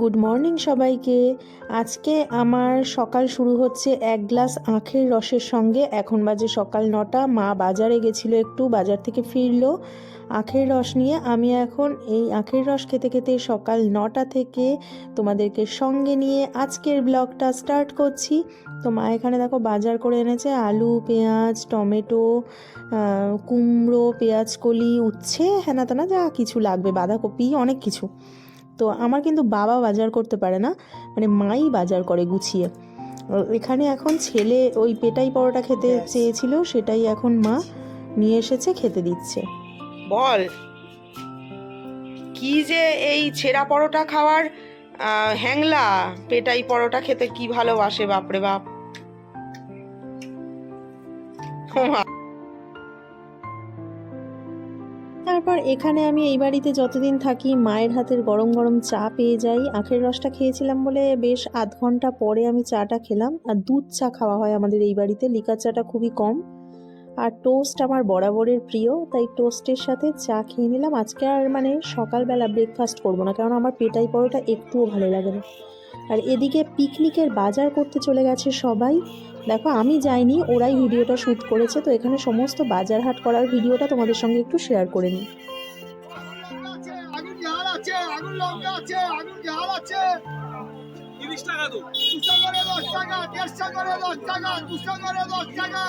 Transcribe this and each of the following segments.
Good morning সবাইকে। আজকে আমার সকাল শুরু হচ্ছে এক গ্লাস আখের রসের সঙ্গে। এখন বাজে সকাল নটা, মা বাজারে গেছিল একটু, বাজার থেকে ফিরলো আখের রস নিয়ে। আমি এখন এই আখের রস খেতে খেতে সকাল নটা থেকে তোমাদেরকে সঙ্গে নিয়ে আজকের ব্লগটা স্টার্ট করছি। তো মা এখানে দেখো বাজার করে এনেছে আলু, পেঁয়াজ, টমেটো কুমড়ো পেঁয়াজ কলি উচ্ছে হ্যানা তেনা যা কিছু লাগবে, বাঁধাকপি, অনেক কিছু। তো আমার কিন্তু বাবা বাজার করতে পারে না মানে মাই বাজার করে গুছিয়ে। এখানে এখন ছেলে ওই পেটাই পরোটা খেতে চেয়েছিল সেটাই এখন মা নিয়ে এসেছে খেতে দিচ্ছে। বল কি যে এই ছেঁড়া পরোটা খাওয়ার আহ, হ্যাংলা পেটাই পরোটা খেতে কি ভালোবাসে বাপরে বাপ। এখানে আমি এই বাড়িতে যতদিন থাকি, মায়ের হাতের গরম গরম চা পেয়ে যাই। আখের রসটা খেয়েছিলাম বলে বেশ আধ ঘণ্টা পরে আমি চাটা খেলাম। আর দুধ চা খাওয়া হয় আমাদের এই বাড়িতে, লিকার চাটা খুবই কম। আর টোস্ট আমার বরাবরের প্রিয়, তাই টোস্টের সাথে চা খেয়ে নিলাম। আজকে আর মানে সকালবেলা ব্রেকফাস্ট করব না, কারণ আমার পেটাই পরোটা একটুও ভালো লাগে না। আর এদিকে পিকনিকের বাজার করতে চলে গেছে সবাই। দেখো, আমি যাইনি, ওরাই ভিডিওটা শ্যুট করেছে। তো এখানে সমস্ত বাজার হাট করার ভিডিওটা তোমাদের সঙ্গে একটু শেয়ার করে নিই। আগুন লঙ্কা আছে আগুন ঝাল আছে। তিরিশ টাকা তো দুশো করে দশ টাকা দেড়শো করে দশ টাকা দুশো করে দশ টাকা।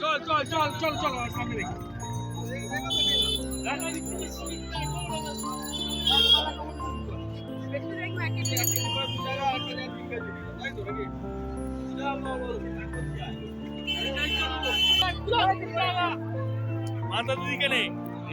চল চল চল চল চল সামনে মাথা দিদি কেনে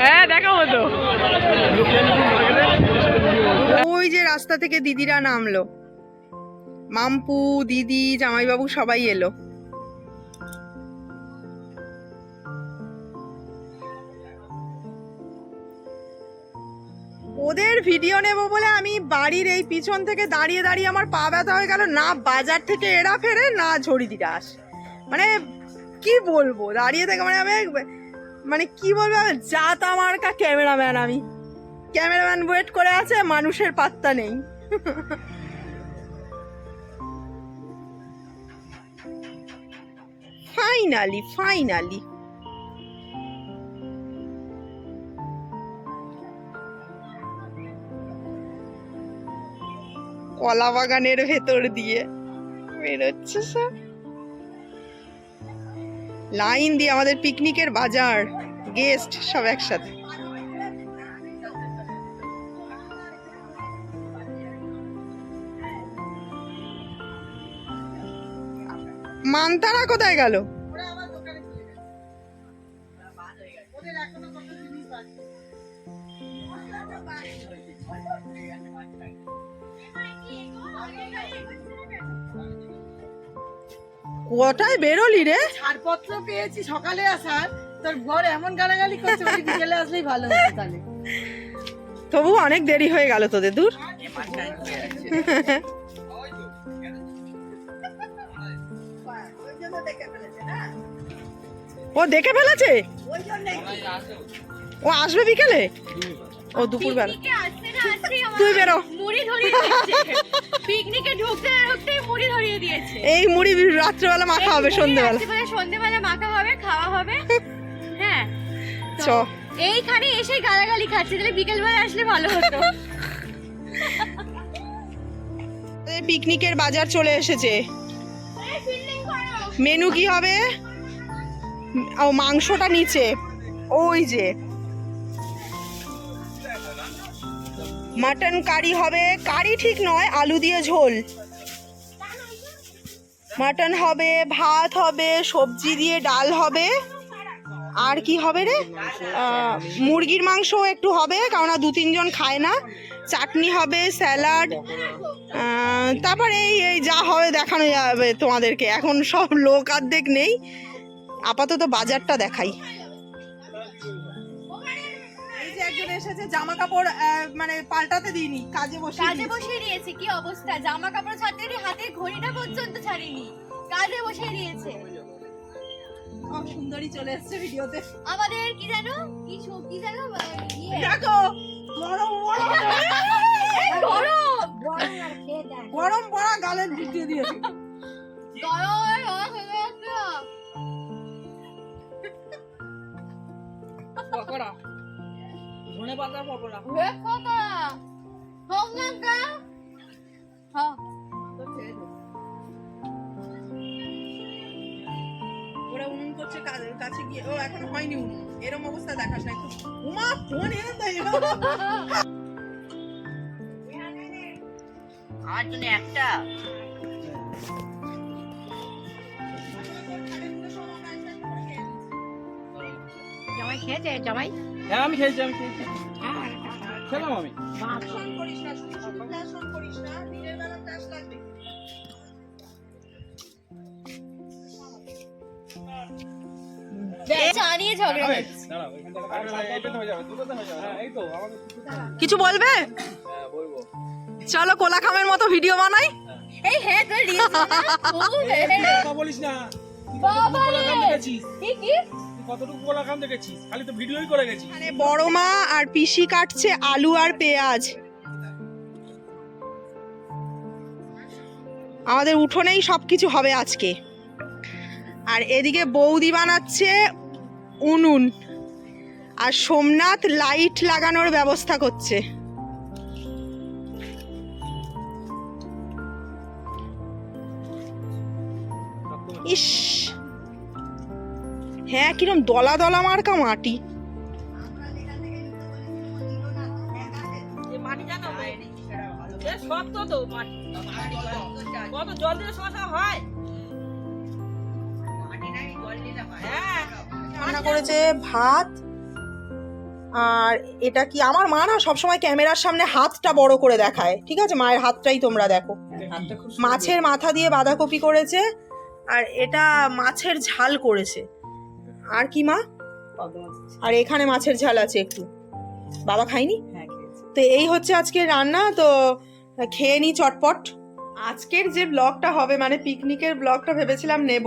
হ্যাঁ ওই যে রাস্তা থেকে দিদিরা নামলো। মাম্পু, দিদি, জামাইবাবু সবাই এলো। ওদের ভিডিও নেব বলে আমি বাড়ির এই পিছন থেকে দাঁড়িয়ে দাঁড়িয়ে আমার পা ব্যথা হয়ে গেল। না বাজার থেকে এরা ফেরে, না ঝড়িদিরা আসে মানে কি বলব? দাঁড়িয়ে থেকে মানে আমি মানে কি বলব যা জাত আমার কা ক্যামেরাম্যান আমি। ক্যামেরাম্যান ওয়েট করে আছে, মানুষের পাত্তা নেই। ফাইনালি ফাইনালি কলা বাগানের ভেতর দিয়ে বেরোচ্ছে সব লাইন দিয়ে আমাদের পিকনিকের বাজার গেস্ট সব একসাথে। মানতারা কোথায় গেল? কটায় বেরোলি রে? ছাড়পত্র পেয়েছি সকালে আসার তোর ঘর এমন গালাগালি করছে ওই বিকেলে আসলেই ভালো হতো তাহলে। তবু অনেক দেরি হয়ে গেল তোদের দূর। ও দেখে ফেলেছে? ও আসবে বিকেলে? ও দুপুরবেলা। তুই বেরো। মুড়ি ধরিয়ে দিয়েছে। পিকনিকে ঢুকতে না ঢুকতেই মুড়ি ধরিয়ে দিয়েছে। এই মুড়ি রাত্রেবেলা মাখা হবে সন্ধ্যেবেলা সন্ধ্যেবেলা মাখা হবে খাওয়া হবে। হ্যাঁ। চ এইখানে এসে গালাগালি খাচ্ছে তাহলে বিকেলবেলা আসলে ভালো হতো। এই পিকনিকের বাজার চলে এসেছে। মেনু কি হবে? ও মাংসটা নিচে। ওই যে। মাটন কারি হবে, কারি ঠিক নয়, আলু দিয়ে ঝোল। মাটন হবে, ভাত হবে, সবজি দিয়ে ডাল হবে। আর কি হবে রে? মুরগির মাংস একটু হবে কারণ দু তিনজন খায় না। চাটনি হবে, স্যালাড। তারপর এই এই যা হবে দেখানো যাবে তোমাদেরকে। এখন সব লোক অর্ধেক নেই। আপাতত বাজারটা দেখাই। একজন এসেছে জামা কাপড় মানে পাল্টাতে দিইনি কাজে বসে কাজে বসিয়ে দিয়েছে কি অবস্থা? জামা কাপড় ছাড়তে হাতে ঘড়িটা পর্যন্ত ছাড়িনি। কাজে বসিয়ে দিয়েছে। সুন্দরী চলে এসছে ভিডিওতে। আমাদের কি জানো? কি কি জানো? ইয়ে। দেখো গরম গরম। গরম! গরম পড়া গালে ঢুকিয়ে দিয়েছে। গরম হয়ে। পকোড়া ধনে পাতা পকোড়া হে বাবা হোক না কা হ্যাঁ ওরা উনুন করছে কাছে গিয়ে ও এখনও হয়নি উনুন। এরম অবস্থা দেখাস না একটু উমা ফোন এনে দেয় আমার জন্য একটা। জামাই খেয়েছে জামাই। হ্যাঁ আমি খেয়েছি আমি খেয়েছি। খেলাম আমি। হয়ে যাবে দুটোতে যাবে। এই তো আমাদের কিছু বলবে? হ্যাঁ চলো কোলা খামের মতো ভিডিও বানাই। এই হ্যাঁ রিলস বলিস না। বাবা কি কি? কতটুকু কলাকাম দেখেছিস খালি তো ভিডিওই করে গেছিস মানে বড় মা আর পিসি কাটছে আলু আর পেঁয়াজ। আমাদের উঠোনেই সব কিছু হবে আজকে। আর এদিকে বৌদি বানাচ্ছে উনুন। আর সোমনাথ লাইট লাগানোর ব্যবস্থা করছে। ইস! হ্যাঁ কিরম দলা দলা মার্কা মাটি। মাটি জানো? শক্ত তো মাটি। কত জল দিলে সমস্যা হয়? হ্যাঁ রান্না করেছে ভাত আর এটা কি আমার মা না সবসময় ক্যামেরার সামনে হাতটা বড় করে দেখায় ঠিক আছে? মায়ের হাতটাই তোমরা দেখো। মাছের মাথা দিয়ে বাঁধাকপি করেছে আর এটা মাছের ঝাল করেছে। আর কি মা? আর এখানে মাছের ঝাল আছে একটু। বাবা খাইনি তো এই হচ্ছে আজকে রান্না তো খেয়ে নি চটপট। আজকের যে ব্লগটা হবে মানে পিকনিকের ব্লগটা ভেবেছিলাম নেব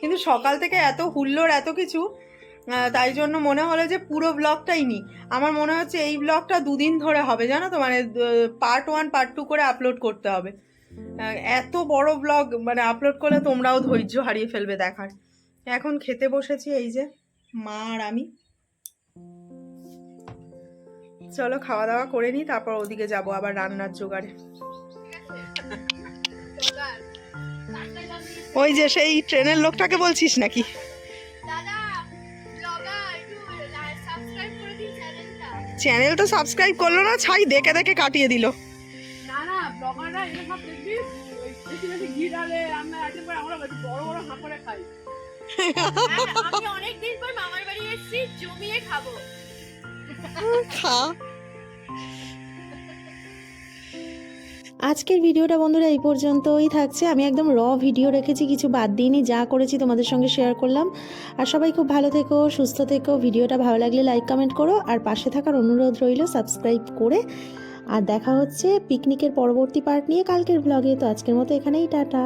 কিন্তু সকাল থেকে এত হুল্লোড় এত কিছু তাই জন্য মনে হলো যে পুরো ব্লগটাই নি। আমার মনে হচ্ছে এই ব্লগটা দুদিন ধরে হবে জানো তো? মানে পার্ট ওয়ান পার্ট টু করে আপলোড করতে হবে। এত বড় ব্লগ মানে আপলোড করলে তোমরাও ধৈর্য হারিয়ে ফেলবে দেখার। এখন খেতে বসেছি এই যে মা আর আমি। চলো খাওয়া দাওয়া করে নিই তারপর ওদিকে যাব আবার রান্নার জোগাড়ে। ওই যে সেই ট্রেনের লোকটাকে বলছিস নাকি? চ্যানেল তো সাবস্ক্রাইব করল না ছাই দেখে দেখে কাটিয়ে দিল। না না আমি অনেক দিন পর মামার বাড়ি এসেছি জমিয়ে খাব। খা। আজকের ভিডিওটা বন্ধুরা এই পর্যন্তই থাকছে। আমি একদম র ভিডিও রেখেছি কিছু বাদ দিইনি যা করেছি তোমাদের সঙ্গে শেয়ার করলাম। আর সবাই খুব ভালো থেকো সুস্থ থেকো। ভিডিওটা ভালো লাগলে লাইক কমেন্ট করো। আর পাশে থাকার অনুরোধ রইল সাবস্ক্রাইব করে। আর দেখা হচ্ছে পিকনিকের পরবর্তী পার্ট নিয়ে কালকের ব্লগে তো আজকের মতো এখানেই টাটা।